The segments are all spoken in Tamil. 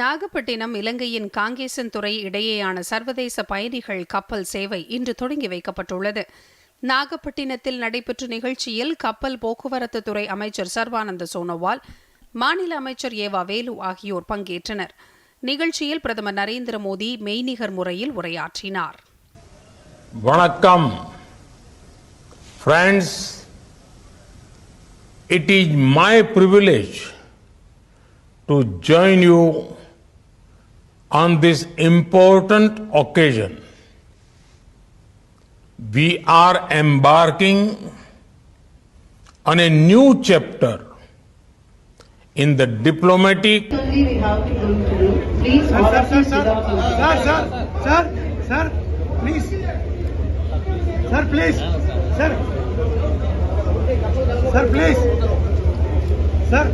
நாகப்பட்டினம் இலங்கையின் காங்கேசன் துறை இடையேயான சர்வதேச பயணிகள் கப்பல் சேவை இன்று தொடங்கி வைக்கப்பட்டுள்ளது. நாகப்பட்டினத்தில் நடைபெற்ற நிகழ்ச்சியில் கப்பல் போக்குவரத்து துறை அமைச்சர் சர்வானந்த சோனோவால் மாநில அமைச்சர் ஏவா வேலு ஆகியோர் பங்கேற்றனர். நிகழ்ச்சியில் பிரதமர் நரேந்திர மோடி மெய்நிகர் முறையில் உரையாற்றினார். வணக்கம். Friends it is my privilege to join you on this important occasion. We are embarking on a new chapter in the diplomatic Only we have to do to do. Please, Sir, all sir, sir, sir, sit down from the sir, sir, sir, sir, please. Sir, please. Sir. Sir, please. Sir.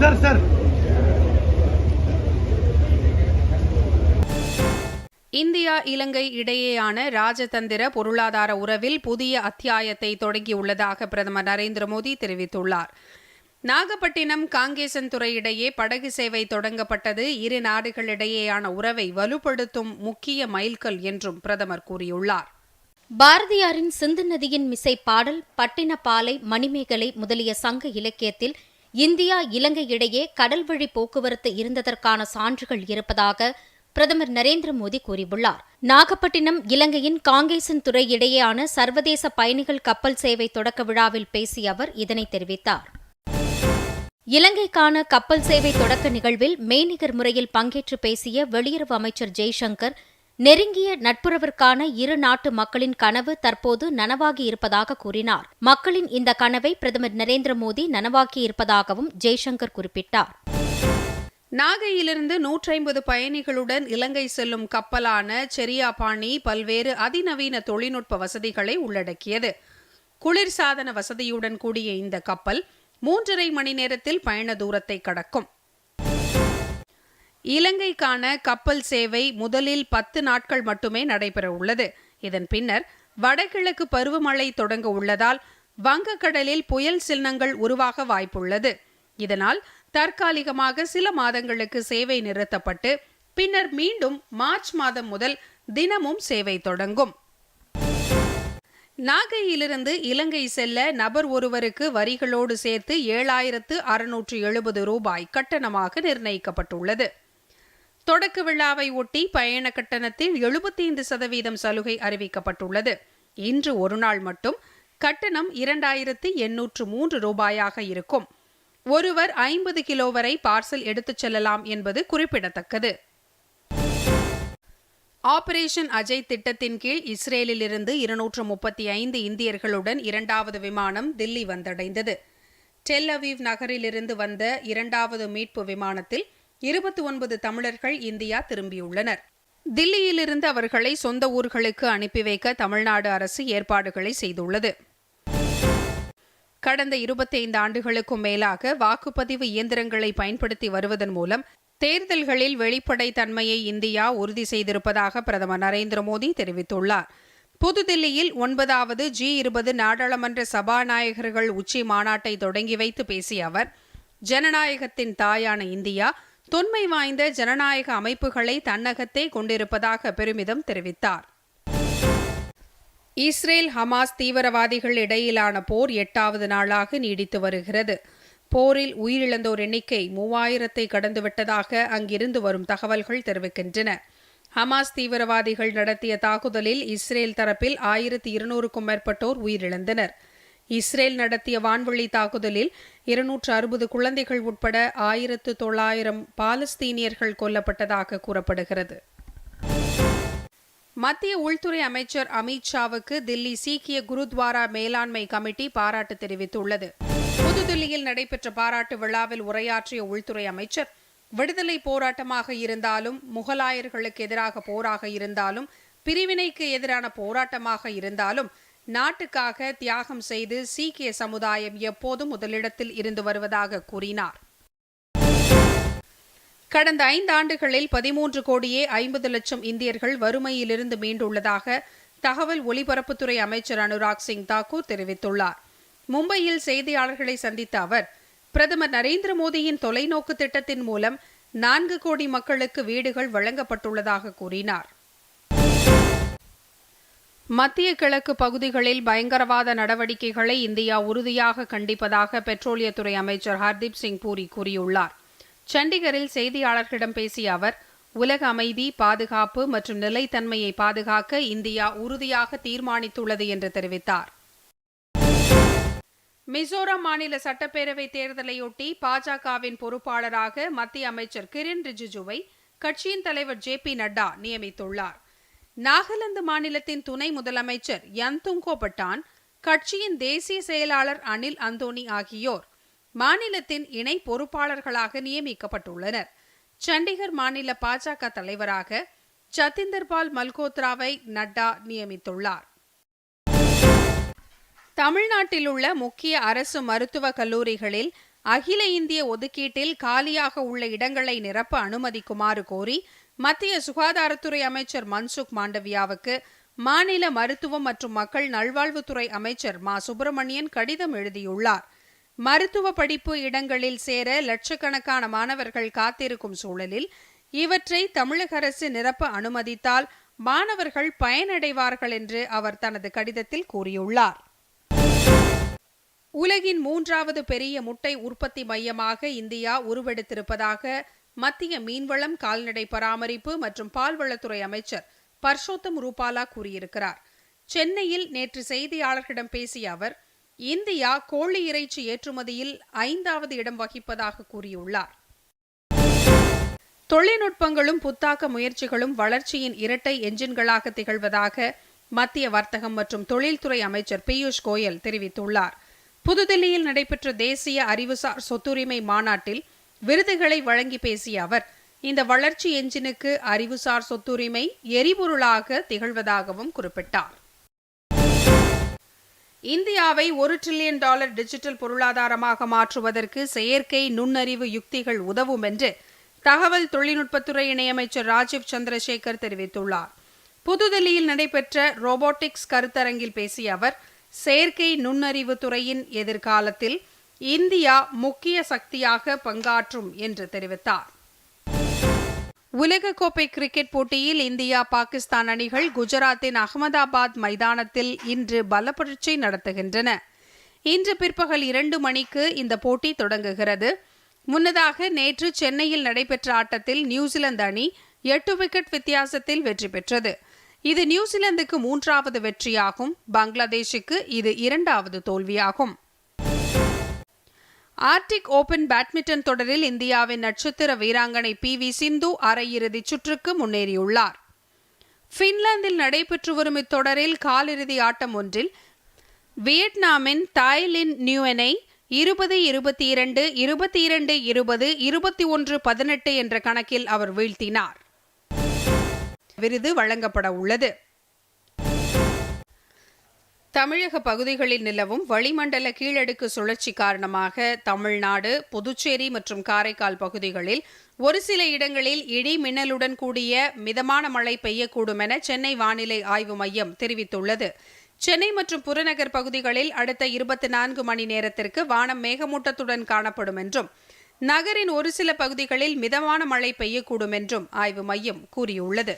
Sir, sir. India Ilangai இடையேயான ராஜதந்திர பொருளாதார உறவில் புதிய அத்தியாயத்தை தொடங்கியுள்ளதாக பிரதமர் நரேந்திர மோடி தெரிவித்துள்ளார். நாகப்பட்டினம் காங்கேசன் துறை இடையே படகு சேவை தொடங்கப்பட்டது. இரு நாடுகளிடையேயான உறவை வலுப்படுத்தும் முக்கிய மைல்கல் என்றும் பிரதமர் கூறியுள்ளார். பாரதியாரின் சிந்து நதியின் மிசை பாடல் பட்டினப்பாலை மணிமேகலை முதலிய சங்க இலக்கியத்தில் இந்தியா இலங்கை இடையே கடல்வழி போக்குவரத்து இருந்ததற்கான சான்றுகள் இருப்பதாக பிரதமர் நரேந்திர மோடி கூறியுள்ளார். நாகப்பட்டினம் இலங்கையின் காங்கேசன் துறை இடையேயான சர்வதேச பயணிகள் கப்பல் சேவை தொடக்க விழாவில் பேசிய அவர் இதனை தெரிவித்தார். இலங்கைக்கான கப்பல் சேவை தொடக்க நிகழ்வில் மெய்நிகர் முறையில் பங்கேற்று பேசிய வெளியுறவு அமைச்சர் ஜெய்சங்கர் நெருங்கிய நட்புறவிற்கான இரு நாட்டு மக்களின் கனவு தற்போது நனவாகி இருப்பதாக கூறினார். மக்களின் இந்த கனவை பிரதமர் நரேந்திர மோடி நனவாக்கி இருப்பதாகவும் ஜெய்சங்கர் குறிப்பிட்டார். நாகையிலிருந்து நூற்றைம்பது பயணிகளுடன் இலங்கை செல்லும் கப்பலான செரியாபாணி பல்வேறு அதிநவீன தொழில்நுட்ப வசதிகளை உள்ளடக்கியது. குளிர்சாதன வசதியுடன் கூடிய இந்த கப்பல் மூன்றரை மணி நேரத்தில் பயண தூரத்தை கடக்கும். இலங்கைக்கான கப்பல் சேவை முதலில் பத்து நாட்கள் மட்டுமே நடைபெற உள்ளது. இதன் பின்னர் வடகிழக்கு பருவமழை தொடங்க உள்ளதால் வங்கக்கடலில் புயல் சின்னங்கள் உருவாக வாய்ப்புள்ளது. இதனால் தற்காலிகமாக சில மாதங்களுக்கு சேவை நிறுத்தப்பட்டு பின்னர் மீண்டும் மார்ச் மாதம் முதல் தினமும் சேவை தொடங்கும். நாகையிலிருந்து இலங்கை செல்ல நபர் ஒருவருக்கு வரிகளோடு சேர்த்து ஏழாயிரத்து அறுநூற்று எழுபது ரூபாய் கட்டணமாக நிர்ணயிக்கப்பட்டுள்ளது. தொடக்க விழாவை ஒட்டி பயண கட்டணத்தில் எழுபத்தைந்து சதவீதம் சலுகை அறிவிக்கப்பட்டுள்ளது. இன்று ஒரு நாள் மட்டும் கட்டணம் இரண்டாயிரத்து எண்ணூற்று மூன்று ரூபாயாக இருக்கும். ஒருவர் ஐம்பது கிலோ வரை பார்சல் எடுத்துச் செல்லலாம் என்பது குறிப்பிடத்தக்கது. ஆபரேஷன் அஜய் திட்டத்தின் கீழ் இஸ்ரேலிலிருந்து இருநூற்று முப்பத்தி ஐந்து இந்தியர்களுடன் இரண்டாவது விமானம் தில்லி வந்தடைந்தது. டெல் அவீவ் நகரிலிருந்து வந்த இரண்டாவது மீட்பு விமானத்தில் இருபத்தி ஒன்பது தமிழர்கள் இந்தியா திரும்பியுள்ளனர். தில்லியிலிருந்து அவர்களை சொந்த ஊர்களுக்கு அனுப்பி வைக்க தமிழ்நாடு அரசு ஏற்பாடுகளை செய்துள்ளது. கடந்த இருபத்தைந்து ஆண்டுகளுக்கும் மேலாக வாக்குப்பதிவு இயந்திரங்களை பயன்படுத்தி வருவதன் மூலம் தேர்தல்களில் வெளிப்படை தன்மையை இந்தியா உறுதி செய்திருப்பதாக பிரதமர் நரேந்திர மோடி தெரிவித்துள்ளார். புதுதில்லியில் ஒன்பதாவது ஜி இருபது நாடாளுமன்ற சபாநாயகர்கள் உச்சி மாநாட்டை தொடங்கி வைத்து பேசிய அவர் ஜனநாயகத்தின் தாயான இந்தியா தொன்மை வாய்ந்த ஜனநாயக அமைப்புகளை தன்னகத்தே கொண்டிருப்பதாக பெருமிதம் தெரிவித்தார். இஸ்ரேல் ஹமாஸ் தீவிரவாதிகள் இடையிலான போர் எட்டாவது நாளாக நீடித்து வருகிறது. போரில் உயிரிழந்தோர் எண்ணிக்கை மூவாயிரத்தை கடந்துவிட்டதாக அங்கிருந்து வரும் தகவல்கள் தெரிவிக்கின்றன. ஹமாஸ் தீவிரவாதிகள் நடத்திய தாக்குதலில் இஸ்ரேல் தரப்பில் ஆயிரத்தி இருநூறுக்கும் மேற்பட்டோர் உயிரிழந்தனர். இஸ்ரேல் நடத்திய வான்வழி தாக்குதலில் இருநூற்று அறுபது குழந்தைகள் உட்பட ஆயிரத்து தொள்ளாயிரம் பாலஸ்தீனியர்கள் கொல்லப்பட்டதாக கூறப்படுகிறது. மத்திய உள்துறை அமைச்சர் அமித் ஷாவுக்கு தில்லி சீக்கிய குருத்வாரா மேலாண்மை கமிட்டி பாராட்டு தெரிவித்துள்ளது. புதுதில்லியில் நடைபெற்ற பாராட்டு விழாவில் உரையாற்றிய உள்துறை அமைச்சர் விடுதலை போராட்டமாக இருந்தாலும் முகலாயர்களுக்கு எதிராக போராக இருந்தாலும் பிரிவினைக்கு எதிரான போராட்டமாக இருந்தாலும் நாட்டுக்காக தியாகம் செய்து சீக்கிய சமுதாயம் எப்போதும் முதலிடத்தில் இருந்து வருவதாக கூறினார். கடந்த ஐந்தாண்டுகளில் பதிமூன்று கோடியே ஐம்பது லட்சம் இந்தியர்கள் வறுமையிலிருந்து மீண்டுள்ளதாக தகவல் ஒலிபரப்புத்துறை அமைச்சர் அனுராக் சிங் தாக்கூர் தெரிவித்துள்ளார். மும்பையில் செய்தியாளர்களை சந்தித்த அவர் பிரதமர் நரேந்திர மோடியின் தொலைநோக்கு திட்டத்தின் மூலம் நான்கு கோடி மக்களுக்கு வீடுகள் வழங்கப்பட்டுள்ளதாக கூறினார். மத்திய கிழக்கு பகுதிகளில் பயங்கரவாத நடவடிக்கைகளை இந்தியா உறுதியாக கண்டிப்பதாக பெட்ரோலியத்துறை அமைச்சர் ஹர்தீப் சிங் பூரி கூறியுள்ளார். சண்டிகரில் செய்தியாளர்களிடம் பேசிய அவர் உலக அமைதி பாதுகாப்பு மற்றும் நிலைத்தன்மையை பாதுகாக்க இந்தியா உறுதியாக தீர்மானித்துள்ளது என்று தெரிவித்தார். மிசோரம் மாநில சட்டப்பேரவை தேர்தலையொட்டி பாஜகவின் பொறுப்பாளராக மத்திய அமைச்சர் கிரண் ரிஜிஜுவை கட்சியின் தலைவர் ஜே பி நட்டா நியமித்துள்ளார். நாகாலாந்து மாநிலத்தின் துணை முதலமைச்சர் யந்துங்கோ பட்டான் கட்சியின் தேசிய செயலாளர் அனில் அந்தோனி ஆகியோர் மாநிலத்தின் இணை பொறுப்பாளர்களாக நியமிக்கப்பட்டுள்ளனர். சண்டிகர் மாநில பாஜக தலைவராக சத்திந்தர்பால் மல்கோத்ராவை நட்டா நியமித்துள்ளார். தமிழ்நாட்டில் உள்ள முக்கிய அரசு மருத்துவக் கல்லூரிகளில் அகில இந்திய ஒதுக்கீட்டில் காலியாக உள்ள இடங்களை நிரப்ப அனுமதிக்குமாறு கோரி மத்திய சுகாதாரத்துறை அமைச்சர் மன்சுக் மாண்டவியாவுக்கு மாநில மருத்துவம் மற்றும் மக்கள் நல்வாழ்வுத்துறை அமைச்சர் மா. சுப்பிரமணியன் கடிதம் எழுதியுள்ளார். மருத்துவ படிப்பு இடங்களில் சேர லட்சக்கணக்கான மாணவர்கள் காத்திருக்கும் சூழலில் இவற்றை தமிழக அரசு நிரப்ப அனுமதித்தால் மாணவர்கள் பயனடைவார்கள் என்று அவர் தனது கடிதத்தில் கூறியுள்ளார். உலகின் மூன்றாவது பெரிய முட்டை உற்பத்தி மையமாக இந்தியா உருவெடுத்திருப்பதாக மத்திய மீன்வளம் கால்நடை பராமரிப்பு மற்றும் பால்வளத்துறை அமைச்சர் பர்ஷோத்தம் ரூபாலா கூறியிருக்கிறார். சென்னையில் நேற்று செய்தியாளர்களிடம் பேசிய அவர் இந்தியா கோழி இறைச்சி ஏற்றுமதியில் ஐந்தாவது இடம் வகிப்பதாக கூறியுள்ளார். தொழில்நுட்பங்களும் புத்தாக்க முயற்சிகளும் வளர்ச்சியின் இரட்டை என்ஜின்களாக திகழ்வதாக மத்திய வர்த்தகம் மற்றும் தொழில்துறை அமைச்சர் பியூஷ் கோயல் தெரிவித்துள்ளார். புதுதில்லியில் நடைபெற்ற தேசிய அறிவுசார் சொத்துரிமை மாநாட்டில் விருதுகளை வழங்கி பேசிய அவர் இந்த வளர்ச்சி எஞ்சினுக்கு அறிவுசார் சொத்துரிமை எரிபொருளாக திகழ்வதாகவும் குறிப்பிட்டார். இந்தியாவை ஒரு டிரில்லியன் டாலர் டிஜிட்டல் பொருளாதாரமாக மாற்றுவதற்கு செயற்கை நுண்ணறிவு யுக்திகள் உதவும் என்று தகவல் தொழில்நுட்பத்துறை இணையமைச்சர் ராஜீவ் சந்திரசேகர் தெரிவித்துள்ளார். புதுதில்லியில் நடைபெற்ற ரோபோட்டிக்ஸ் கருத்தரங்கில் பேசிய அவர் செயற்கை நுண்ணறிவு துறையின் எதிர்காலத்தில் இந்தியா முக்கிய சக்தியாக பங்காற்றும் என்று தெரிவித்தார். உலகக்கோப்பை கிரிக்கெட் போட்டியில் இந்தியா பாகிஸ்தான் அணிகள் குஜராத்தின் அகமதாபாத் மைதானத்தில் இன்று பலப்பரட்சி நடத்துகின்றன. இன்று பிற்பகல் இரண்டு மணிக்கு இந்த போட்டி தொடங்குகிறது. முன்னதாக நேற்று சென்னையில் நடைபெற்ற ஆட்டத்தில் நியூசிலாந்து அணி எட்டு விக்கெட் வித்தியாசத்தில் வெற்றி பெற்றது. இது நியூசிலாந்துக்கு மூன்றாவது வெற்றியாகும். பங்களாதேஷுக்கு இது இரண்டாவது தோல்வியாகும். ஆர்டிக் ஓபன் பேட்மிண்டன் தொடரில் இந்தியாவின் நட்சத்திர வீராங்கனை பி வி சிந்து அரையிறுதி சுற்றுக்கு முன்னேறியுள்ளார். பின்லாந்தில் நடைபெற்று வரும் இத்தொடரில் காலிறுதி ஆட்டம் ஒன்றில் வியட்நாமின் தாய்லின் நியூயனை இருபது இருபத்தி இரண்டு இருபத்தி இரண்டு இருபது இருபத்தி ஒன்று பதினெட்டு என்ற கணக்கில் அவர் வீழ்த்தினார். விருது வழங்கப்பட உள்ளது. தமிழக பகுதிகளில் நிலவும் வளிமண்டல கீழடுக்கு சுழற்சி காரணமாக தமிழ்நாடு புதுச்சேரி மற்றும் காரைக்கால் பகுதிகளில் ஒரு சில இடங்களில் இடி மின்னலுடன் கூடிய மிதமான மழை பெய்யக்கூடும் என சென்னை வானிலை ஆய்வு மையம் தெரிவித்துள்ளது. சென்னை மற்றும் புறநகர் பகுதிகளில் அடுத்த இருபத்தி நான்கு மணி நேரத்திற்கு வானம் மேகமூட்டத்துடன் காணப்படும் என்றும் நகரின் ஒரு சில பகுதிகளில் மிதமான மழை பெய்யக்கூடும் என்றும் ஆய்வு மையம் கூறியுள்ளது.